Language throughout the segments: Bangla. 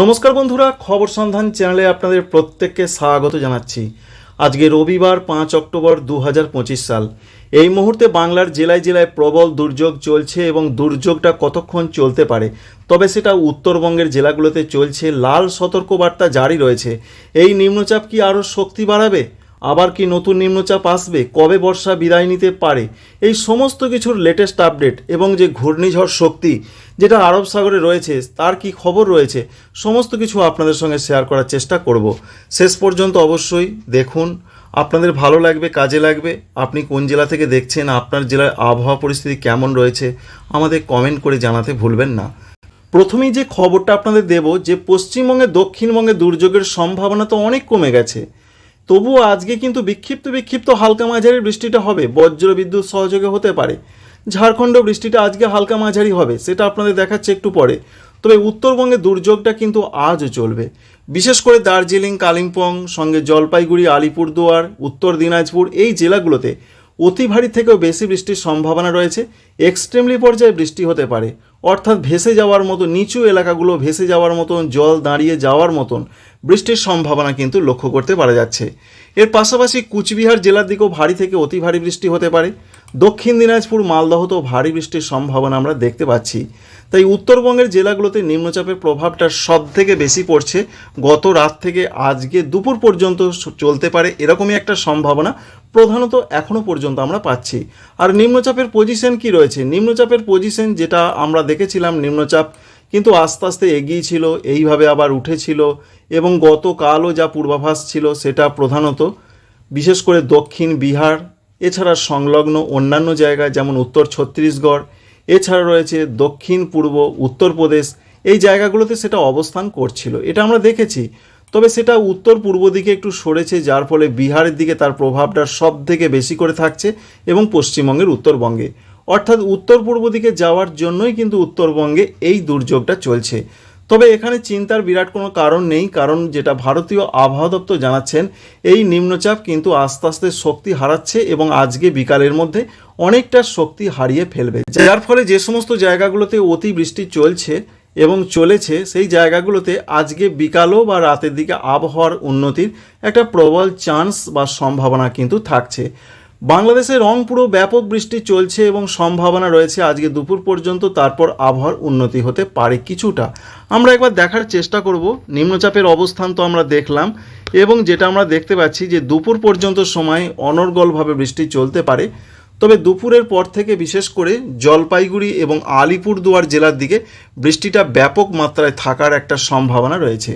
নমস্কার বন্ধুরা, খবর সন্ধান চ্যানেলে আপনাদের প্রত্যেককে স্বাগত জানাচ্ছি। আজকে রবিবার পাঁচ অক্টোবর দু হাজার পঁচিশ সাল। এই মুহূর্তে বাংলার জেলায় জেলায় প্রবল দুর্যোগ চলছে এবং দুর্যোগটা কতক্ষণ চলতে পারে, তবে সেটা উত্তরবঙ্গের জেলাগুলোতে চলছে। লাল সতর্কবার্তা জারি রয়েছে। এই নিম্নচাপ কি আরও শক্তি বাড়াবে? আবার কি নতুন নিম্নচাপ আসবে? কবে বর্ষা বিদায় নিতে পারে? এই সমস্ত কিছুর লেটেস্ট আপডেট এবং যে ঘূর্ণিঝড় শক্তি যেটা আরব সাগরে রয়েছে, তার কি খবর রয়েছে? সমস্ত কিছু আপনাদের সঙ্গে শেয়ার করার চেষ্টা করব। শেষ পর্যন্ত অবশ্যই দেখুন। আপনাদের ভালো লাগবে, কাজে লাগবে। আপনি কোন জেলা থেকে দেখছেন, আপনার জেলার আবহাওয়া পরিস্থিতি কেমন রয়েছে, আমাদের কমেন্ট করে জানাতে ভুলবেন না। প্রথমেই যে খবরটা আপনাদের দেব, যে পশ্চিমবঙ্গে দক্ষিণবঙ্গে দুর্যোগের সম্ভাবনা তো অনেক কমে গেছে। তবুও আজকে কিন্তু বিক্ষিপ্ত বিক্ষিপ্ত হালকা মাঝারি বৃষ্টিটা হবে বজ্র বিদ্যুৎ সহযোগে হতে পারে। ঝাড়খণ্ড বৃষ্টিটা আজকে হালকা মাঝারি হবে, সেটা আপনাদের দেখাচ্ছে একটু পরে। তবে উত্তরবঙ্গে দুর্যোগটা কিন্তু আজও চলবে। বিশেষ করে দার্জিলিং, কালিম্পং, সঙ্গে জলপাইগুড়ি, আলিপুরদুয়ার, উত্তর দিনাজপুর, এই জেলাগুলোতে অতি ভারী থেকেও বেশি বৃষ্টির সম্ভাবনা রয়েছে। এক্সট্রিমলি পর্যায়ে বৃষ্টি হতে পারে। অর্থাৎ ভেসে যাওয়ার মতো, নিচু এলাকাগুলো ভেসে যাওয়ার মতন, জল দাঁড়িয়ে যাওয়ার মতন বৃষ্টির সম্ভাবনা কিন্তু লক্ষ্য করতে পারা যাচ্ছে। এর পাশাপাশি কুচবিহার জেলার দিকেও ভারী থেকে অতি ভারী বৃষ্টি হতে পারে। দক্ষিণ দিনাজপুর মালদহতেও ভারী বৃষ্টির সম্ভাবনা আমরা দেখতে পাচ্ছি। তাই উত্তরবঙ্গের জেলাগুলোতে নিম্নচাপের প্রভাবটা সব থেকে বেশি পড়ছে। গত রাত থেকে আজকে দুপুর পর্যন্ত চলতে পারে এরকমই একটা সম্ভাবনা প্রধানত এখনও পর্যন্ত আমরা পাচ্ছি। আর নিম্নচাপের পজিশন কি রয়েছে? নিম্নচাপের পজিশন যেটা আমরা দেখেছিলাম, নিম্নচাপ কিন্তু আস্তে আস্তে এগিয়ে ছিল, এইভাবে আবার উঠেছিল এবং গতকালও যা পূর্বাভাস ছিল সেটা প্রধানত বিশেষ করে দক্ষিণ বিহার, এছাড়া সংলগ্ন অন্যান্য জায়গা যেমন উত্তর ছত্তিশগড়, এছাড়া রয়েছে দক্ষিণ পূর্ব, উত্তরপ্রদেশ, এই জায়গাগুলোতে সেটা অবস্থান করছিল। এটা আমরা দেখেছি। তবে সেটা উত্তর পূর্ব দিকে একটু সরেছে, যার ফলে বিহারের দিকে তার প্রভাবটা সব থেকে বেশি করে থাকছে এবং পশ্চিমবঙ্গের উত্তরবঙ্গে। অর্থাৎ উত্তর পূর্ব দিকে যাওয়ার জন্যই কিন্তু উত্তরবঙ্গে এই দুর্যোগটা চলছে। তবে এখানে চিন্তার বিরাট কোনো কারণ নেই, কারণ যেটা ভারতীয় আবহাওয়া দপ্তর জানাচ্ছেন, এই নিম্নচাপ কিন্তু আস্তে আস্তে শক্তি হারাচ্ছে এবং আজকে বিকালের মধ্যে অনেকটা শক্তি হারিয়ে ফেলবে। যার ফলে যে সমস্ত জায়গাগুলোতে অতিবৃষ্টি চলছে এবং চলেছে সেই জায়গাগুলোতে আজকে বিকালও বা রাতের দিকে আবহাওয়ার উন্নতির একটা প্রবল চান্স বা সম্ভাবনা কিন্তু থাকছে। বাংলাদেশে রংপুরও ব্যাপক বৃষ্টি চলছে এবং সম্ভাবনা রয়েছে আজকে দুপুর পর্যন্ত, তারপর আবহাওয়ার উন্নতি হতে পারে কিছুটা। আমরা একবার দেখার চেষ্টা করব, নিম্নচাপের অবস্থান তো আমরা দেখলাম, এবং যেটা আমরা দেখতে পাচ্ছি যে দুপুর পর্যন্ত সময় অনর্গলভাবে বৃষ্টি চলতে পারে। তবে দুপুরের পর থেকে বিশেষ করে জলপাইগুড়ি এবং আলিপুরদুয়ার জেলার দিকে বৃষ্টিটা ব্যাপক মাত্রায় থাকার একটা সম্ভাবনা রয়েছে।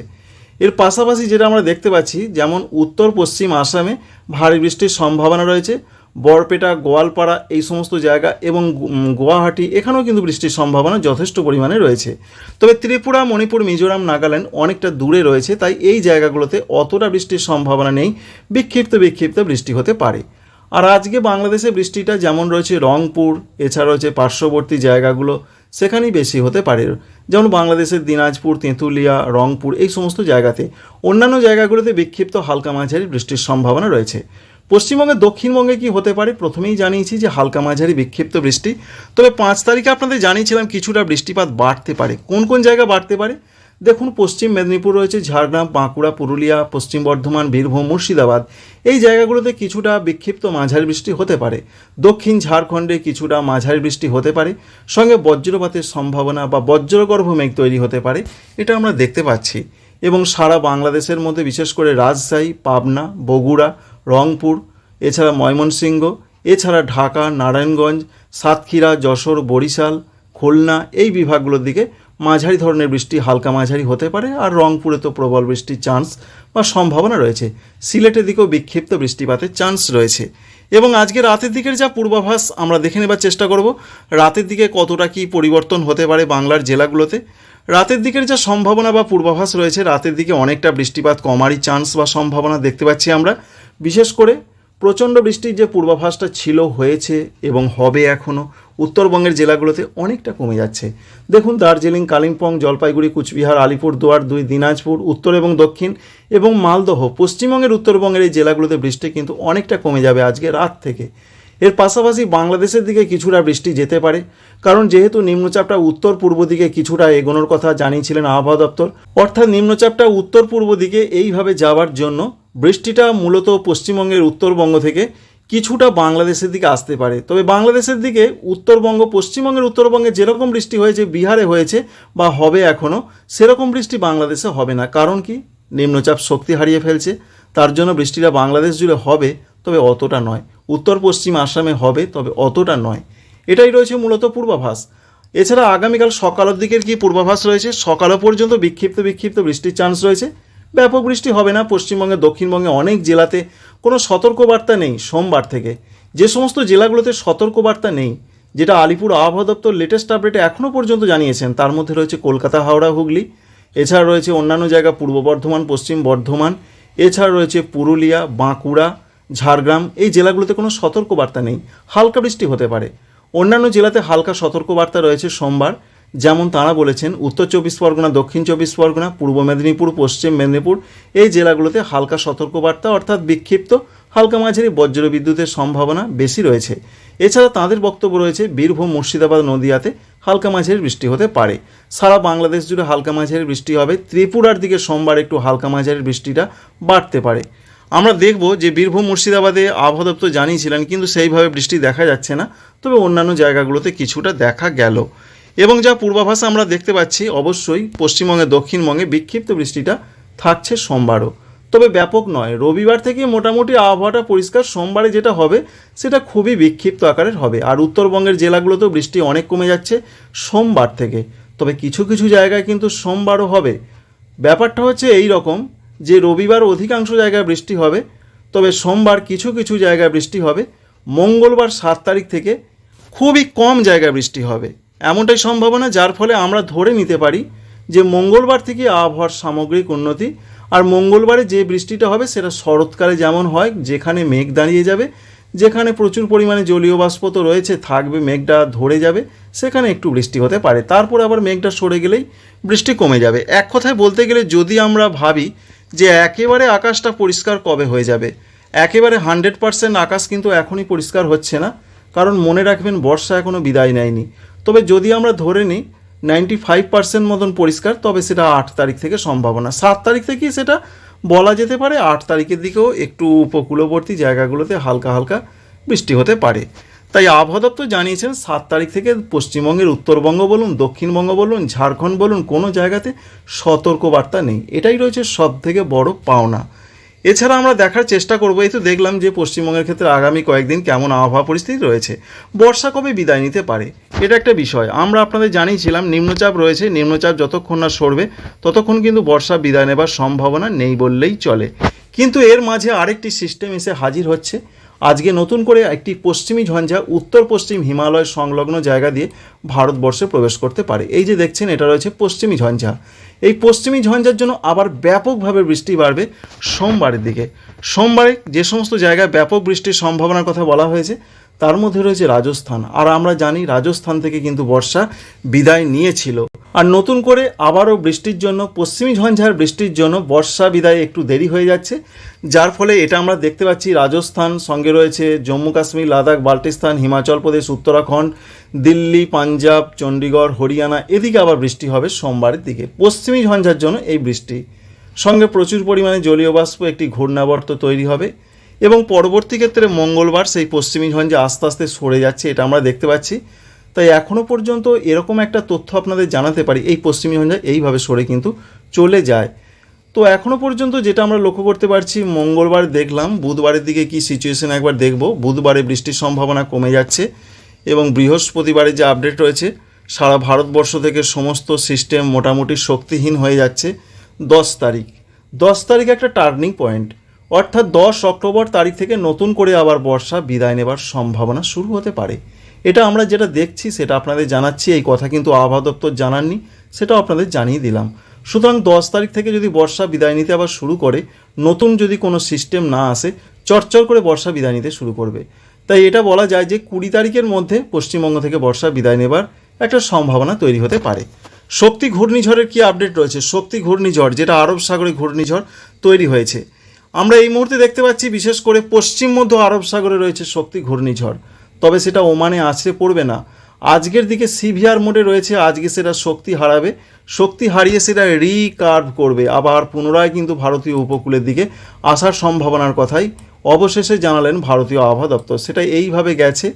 এর পাশাপাশি যেটা আমরা দেখতে পাচ্ছি, যেমন উত্তর পশ্চিম আসামে ভারী বৃষ্টির সম্ভাবনা রয়েছে। বরপেটা, গোয়ালপাড়া এই সমস্ত জায়গা এবং গুয়াহাটি, এখানেও কিন্তু বৃষ্টির সম্ভাবনা যথেষ্ট পরিমাণে রয়েছে। তবে ত্রিপুরা, মণিপুর, মিজোরাম, নাগাল্যান্ড অনেকটা দূরে রয়েছে, তাই এই জায়গাগুলোতে অতটা বৃষ্টির সম্ভাবনা নেই। বিক্ষিপ্ত বিক্ষিপ্ত বৃষ্টি হতে পারে। আর আজকে বাংলাদেশে বৃষ্টিটা যেমন রয়েছে রংপুর, এছাড়া রয়েছে পার্শ্ববর্তী জায়গাগুলো, সেখানেই বেশি হতে পারে। যেমন বাংলাদেশের দিনাজপুর, তেঁতুলিয়া, রংপুর, এই সমস্ত জায়গাতে। অন্যান্য জায়গাগুলোতে বিক্ষিপ্ত হালকা মাঝারি বৃষ্টির সম্ভাবনা রয়েছে। পশ্চিমবঙ্গে দক্ষিণবঙ্গে কি হতে পারে প্রথমেই জানিয়েছি যে হালকা মাঝারি বিক্ষিপ্ত বৃষ্টি। তবে পাঁচ তারিখে আপনাদের জানিয়েছিলাম কিছুটা বৃষ্টিপাত বাড়তে পারে। কোন কোন জায়গা বাড়তে পারে? দেখুন, পশ্চিম মেদিনীপুর রয়েছে ঝাড়গ্রাম, বাঁকুড়া, পুরুলিয়া, পশ্চিম বর্ধমান, বীরভূম, মুর্শিদাবাদ। এই জায়গাগুলোতে কিছুটা বিক্ষিপ্ত মাঝারি বৃষ্টি হতে পারে। দক্ষিণ ঝাড়খণ্ডে কিছুটা মাঝারি বৃষ্টি হতে পারে। সঙ্গে বজ্রপাতের সম্ভাবনা বা বজ্রগর্ভ মেঘ তৈরি হতে পারে, এটা আমরা দেখতে পাচ্ছি। এবং সারা বাংলাদেশের মধ্যে, বিশেষ করে রাজশাহী, পাবনা, বগুড়া, রংপুর, এছাড়া ময়মনসিংহ, এছাড়া ঢাকা, নারায়ণগঞ্জ, সাতক্ষীরা, যশোর, বরিশাল, খুলনা, এই বিভাগগুলোর দিকে মাঝারি ধরনের বৃষ্টি, হালকা মাঝারি হতে পারে, আর রংপুরে তো প্রবল বৃষ্টির চান্স বা সম্ভাবনা রয়েছে। সিলেটের দিকেও বিক্ষিপ্ত বৃষ্টিপাতের চান্স রয়েছে। এবং আজকে রাতের দিকের যা পূর্বাভাস, আমরা দেখে নেবার চেষ্টা করব, রাতের দিকে কতটা কি পরিবর্তন হতে পারে বাংলার জেলাগুলোতে। রাতের দিকের যা সম্ভাবনা বা পূর্বাভাস রয়েছে, রাতের দিকে অনেকটা বৃষ্টিপাত কমারই চান্স বা সম্ভাবনা দেখতে পাচ্ছি আমরা। বিশেষ করে প্রচণ্ড বৃষ্টির যে পূর্বাভাসটা ছিল, হয়েছে এবং হবে এখনও উত্তরবঙ্গের জেলাগুলোতে অনেকটা কমে যাচ্ছে। দেখুন, দার্জিলিং, কালিম্পং, জলপাইগুড়ি, কুচবিহার, আলিপুরদুয়ার, দুই দিনাজপুর, উত্তর এবং দক্ষিণ এবং মালদহ। পশ্চিমবঙ্গের, উত্তরবঙ্গের এই জেলাগুলোতে বৃষ্টি কিন্তু অনেকটা কমে যাবে আজকে রাত থেকে। এর পাশাপাশি বাংলাদেশের দিকে কিছুটা বৃষ্টি যেতে পারে, কারণ যেহেতু নিম্নচাপটা উত্তর পূর্ব দিকে কিছুটা এগোনোর কথা জানিয়েছিলেন আবহাওয়া দপ্তর, অর্থাৎ নিম্নচাপটা উত্তর পূর্ব দিকে এইভাবে যাওয়ার জন্য বৃষ্টিটা মূলত পশ্চিমবঙ্গের উত্তরবঙ্গ থেকে কিছুটা বাংলাদেশের দিকে আসতে পারে। তবে বাংলাদেশের দিকে উত্তরবঙ্গ, পশ্চিমবঙ্গের উত্তরবঙ্গে যেরকম বৃষ্টি হয়েছে, বিহারে হয়েছে বা হবে এখনও সেরকম বৃষ্টি বাংলাদেশে হবে না। কারণ কি? নিম্নচাপ শক্তি হারিয়ে ফেলছে। তার জন্য বৃষ্টিটা বাংলাদেশ জুড়ে হবে, তবে অতটা নয়। উত্তর, পশ্চিম আসামে হবে, তবে অতটা নয়। এটাই রয়েছে মূলত পূর্বাভাস। এছাড়া আগামীকাল সকালের দিকের কি পূর্বাভাস রয়েছে? সকালও পর্যন্ত বিক্ষিপ্ত বিক্ষিপ্ত বৃষ্টির চান্স রয়েছে। ব্যাপক বৃষ্টি হবে না। পশ্চিমবঙ্গে দক্ষিণবঙ্গে অনেক জেলাতে কোনো সতর্কবার্তা নেই সোমবার থেকে। যে সমস্ত জেলাগুলোতে সতর্কবার্তা নেই, যেটা আলিপুর আবহাওয়া দপ্তর লেটেস্ট আপডেটে এখনও পর্যন্ত জানিয়েছেন, তার মধ্যে রয়েছে কলকাতা, হাওড়া, হুগলি। এছাড়া রয়েছে অন্যান্য জায়গা, পূর্ব বর্ধমান, পশ্চিম বর্ধমান। এছাড়া রয়েছে পুরুলিয়া, বাঁকুড়া, ঝাড়গ্রাম। এই জেলাগুলোতে কোনো সতর্কবার্তা নেই। হালকা বৃষ্টি হতে পারে। অন্যান্য জেলাতে হালকা সতর্কবার্তা রয়েছে সোমবার। যেমন তারা বলেছেন, উত্তর চব্বিশ পরগনা, দক্ষিণ চব্বিশ পরগনা, পূর্ব মেদিনীপুর, পশ্চিম মেদিনীপুর, এই জেলাগুলোতে হালকা সতর্কবার্তা অর্থাৎ বিক্ষিপ্ত, হালকা মাঝারি বজ্র বিদ্যুতের সম্ভাবনা বেশি রয়েছে। এছাড়া তাদের বক্তব্য রয়েছে, বীরভূম মুর্শিদাবাদ নদিয়াতে হালকা মাঝারি বৃষ্টি হতে পারে। সারা বাংলাদেশ জুড়ে হালকা মাঝারি বৃষ্টি হবে। ত্রিপুরার দিকে সোমবার একটু হালকা মাঝারি বৃষ্টিটা বাড়তে পারে। আমরা দেখব যে বীরভূম, মুর্শিদাবাদে আবহাওয়া দপ্তর জানিয়েছিলেন, কিন্তু সেইভাবে বৃষ্টি দেখা যাচ্ছে না। তবে অন্যান্য জায়গাগুলোতে কিছুটা দেখা গেল। এবং যা পূর্বাভাস আমরা দেখতে পাচ্ছি, অবশ্যই পশ্চিমবঙ্গে দক্ষিণবঙ্গে বিক্ষিপ্ত বৃষ্টিটা থাকছে সোমবারও। তবে ব্যাপক নয়, রবিবার থেকে মোটামুটি আবহাওয়াটা পরিষ্কার, সোমবারে যেটা হবে সেটা খুবই বিক্ষিপ্ত আকারের হবে। আর উত্তরবঙ্গের জেলাগুলোতেও বৃষ্টি অনেক কমে যাচ্ছে সোমবার থেকে। তবে কিছু কিছু জায়গায় কিন্তু সোমবারও হবে। ব্যাপারটা হচ্ছে এই রকম যে রবিবার অধিকাংশ জায়গায় বৃষ্টি হবে, তবে সোমবার কিছু কিছু জায়গায় বৃষ্টি হবে। মঙ্গলবার সাত তারিখ থেকে খুবই কম জায়গায় বৃষ্টি হবে। এমনটাই সম্ভাবনা যার ফলে আমরা ধরে নিতে পারি যে মঙ্গলবার থেকে আবহাওয়ার সামগ্রিক উন্নতি আর মঙ্গলবারে যে বৃষ্টিটা হবে সেটা শরৎকালে যেমন হয়, যেখানে মেঘ দাঁড়িয়ে যাবে, যেখানে প্রচুর পরিমাণে জলীয় বাষ্প তো রয়েছে, থাকবে মেঘটা ধরে যাবে, সেখানে একটু বৃষ্টি হতে পারে। তারপর আবার মেঘটা সরে গেলেই বৃষ্টি কমে যাবে। এক কথায় বলতে গেলে যদি আমরা ভাবি যে একেবারে আকাশটা পরিষ্কার কবে হয়ে যাবে, একেবারে হান্ড্রেড পারসেন্ট আকাশ কিন্তু এখনই পরিষ্কার হচ্ছে না, কারণ মনে রাখবেন বর্ষা এখনও বিদায় নেয়নি। তবে যদি আমরা ধরে নিই নাইনটি ফাইভ পার্সেন্ট মতন পরিষ্কার, তবে সেটা আট তারিখ থেকে সম্ভাবনা। সাত তারিখ থেকেই সেটা বলা যেতে পারে, আট তারিখের দিকেও একটু উপকূলবর্তী জায়গাগুলোতে হালকা হালকা বৃষ্টি হতে পারে। তাই আবহাওয়া দপ্তর জানিয়েছেন, সাত তারিখ থেকে পশ্চিমবঙ্গের উত্তরবঙ্গ বলুন, দক্ষিণবঙ্গ বলুন, ঝাড়খণ্ড বলুন, কোনো জায়গাতে সতর্কবার্তা নেই। এটাই রয়েছে সব থেকে বড় পাওনা। এছাড়া আমরা দেখার চেষ্টা করব, এই তো দেখলাম যে পশ্চিমবঙ্গের ক্ষেত্রে আগামী কয়েকদিন কেমন আবহাওয়া পরিস্থিতি রয়েছে। বর্ষা কবে বিদায় নিতে পারে? এটা একটা বিষয়। আমরা আপনাদের জানিয়েছিলাম, নিম্নচাপ রয়েছে, নিম্নচাপ যতক্ষণ না সরবে, ততক্ষণ কিন্তু বর্ষা বিদায় নেবার সম্ভাবনা নেই বললেই চলে। কিন্তু এর মাঝে আরেকটি সিস্টেম এসে হাজির হচ্ছে। আজকে নতুন করে একটি পশ্চিমী ঝঞ্ঝা উত্তর পশ্চিম হিমালয় সংলগ্ন জায়গা দিয়ে ভারতবর্ষে প্রবেশ করতে পারে। এই যে দেখছেন, এটা রয়েছে পশ্চিমী ঝঞ্ঝা। এই পশ্চিমী ঝঞ্ঝার জন্য আবার ব্যাপকভাবে বৃষ্টি বাড়বে সোমবারের দিকে। সোমবারে যে সমস্ত জায়গায় ব্যাপক বৃষ্টির সম্ভাবনার কথা বলা হয়েছে তার মধ্যে রয়েছে রাজস্থান। আর আমরা জানি রাজস্থান থেকে কিন্তু বর্ষা বিদায় নিয়েছিল। আর নতুন করে আবারও বৃষ্টির জন্য, পশ্চিমী ঝঞ্ঝার বৃষ্টির জন্য বর্ষা বিদায় একটু দেরি হয়ে যাচ্ছে। যার ফলে এটা আমরা দেখতে পাচ্ছি রাজস্থান, সঙ্গে রয়েছে জম্মু কাশ্মীর, লাদাখ, বাল্টিস্তান, হিমাচল প্রদেশ, উত্তরাখণ্ড, দিল্লি, পাঞ্জাব, চণ্ডীগড়, হরিয়ানা, এদিকে আবার বৃষ্টি হবে সোমবারের দিকে। পশ্চিমী ঝঞ্ঝার জন্য এই বৃষ্টি। সঙ্গে প্রচুর পরিমাণে জলীয় বাষ্প একটি ঘূর্ণাবর্ত তৈরি হবে। এবং পরবর্তী ক্ষেত্রে মঙ্গলবার সেই পশ্চিমী ঝঞ্ঝা আস্তে আস্তে সরে যাচ্ছে, এটা আমরা দেখতে পাচ্ছি। তাই এখনও পর্যন্ত এরকম একটা তথ্য আপনাদের জানাতে পারি, এই পশ্চিমী ঝঞ্ঝা এইভাবে সরে কিন্তু চলে যায়। তো এখনও পর্যন্ত যেটা আমরা লক্ষ্য করতে পারছি, মঙ্গলবার দেখলাম, বুধবারের দিকে কি সিচুয়েশন একবার দেখব। বুধবারে বৃষ্টির সম্ভাবনা কমে যাচ্ছে এবং বৃহস্পতিবারে যে আপডেট রয়েছে, সারা ভারতবর্ষ থেকে সমস্ত সিস্টেম মোটামুটি শক্তিহীন হয়ে যাচ্ছে। দশ তারিখ। দশ তারিখ একটা টার্নিং পয়েন্ট অর্থাৎ দশ অক্টোবর তারিখ থেকে নতুন করে আবার বর্ষা বিদায় নেবার সম্ভাবনা শুরু হতে পারে। এটা আমরা যেটা দেখছি, সেটা আপনাদের জানাচ্ছি, এই কথা কিন্তু আবহাওয়া দপ্তর জানাননি, সেটাও আপনাদের জানিয়ে দিলাম। সুতরাং দশ তারিখ থেকে যদি বর্ষা বিদায় নিতে আবার শুরু করে, নতুন যদি কোনো সিস্টেম না আসে, চরচর করে বর্ষা বিদায় নিতে শুরু করবে। তাই এটা বলা যায় যে কুড়ি তারিখের মধ্যে পশ্চিমবঙ্গ থেকে বর্ষা বিদায় নেবার একটা সম্ভাবনা তৈরি হতে পারে। শক্তি ঘূর্ণিঝড়ের কি আপডেট রয়েছে? শক্তি ঘূর্ণিঝড়, যেটা আরব সাগরে ঘূর্ণিঝড় তৈরি হয়েছে। আমরা এই মুহূর্তে দেখতে পাচ্ছি, বিশেষ করে পশ্চিম মধ্য আরব সাগরে রয়েছে শক্তি ঘূর্ণিঝড়। তবে সেটা ওমানে আছড়ে পড়বে না। আজকের দিকে সিভিয়ার মোডে রয়েছে, আজকে সেটা শক্তি হারাবে। শক্তি হারিয়ে সেটা রিকার্ভ করবে। আবার পুনরায় কিন্তু ভারতীয় উপকূলের দিকে আসার সম্ভাবনার কথাই অবশেষে জানালেন ভারতীয় আবহাওয়া দপ্তর। সেটা এইভাবে গেছে,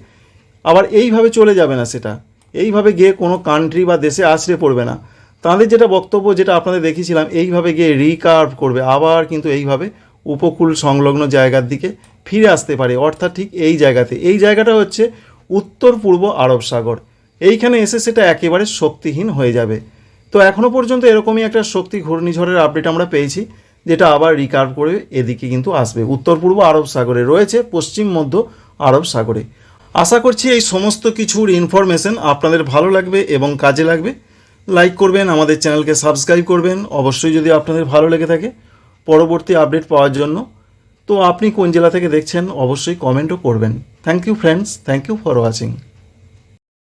আবার এইভাবে চলে যাবে না সেটা। এইভাবে গিয়ে কোনো কান্ট্রি বা দেশে আছড়ে পড়বে না। তাদের যেটা বক্তব্য, যেটা আপনাদের দেখিয়েছিলাম, এইভাবে গিয়ে রিকার্ভ করবে। আবার কিন্তু এইভাবে উপকূল সংলগ্ন জায়গার দিকে ফিরে আসতে পারে। অর্থাৎ ঠিক এই জায়গাতে। এই জায়গাটা হচ্ছে উত্তর পূর্ব আরব সাগর। এইখানে এসে সেটা একেবারে শক্তিহীন হয়ে যাবে। তো এখনও পর্যন্ত এরকমই একটা শক্তি ঘূর্ণিঝড়ের আপডেট আমরা পেয়েছি, যেটা আবার রিকার্ভ করে এদিকে কিন্তু আসবে। উত্তর পূর্ব আরব সাগরে রয়েছে, পশ্চিম মধ্য আরব সাগরে। আশা করছি এই সমস্ত কিছুর ইনফরমেশন আপনাদের ভালো লাগবে এবং কাজে লাগবে। লাইক করবেন, আমাদের চ্যানেলকে সাবস্ক্রাইব করবেন। অবশ্যই যদি আপনাদের ভালো লেগে থাকে পরবর্তী আপডেট পাওয়ার জন্য। তো আপনি কোন জেলা থেকে দেখছেন, অবশ্যই কমেন্টও করবেন। Thank you friends thank you for watching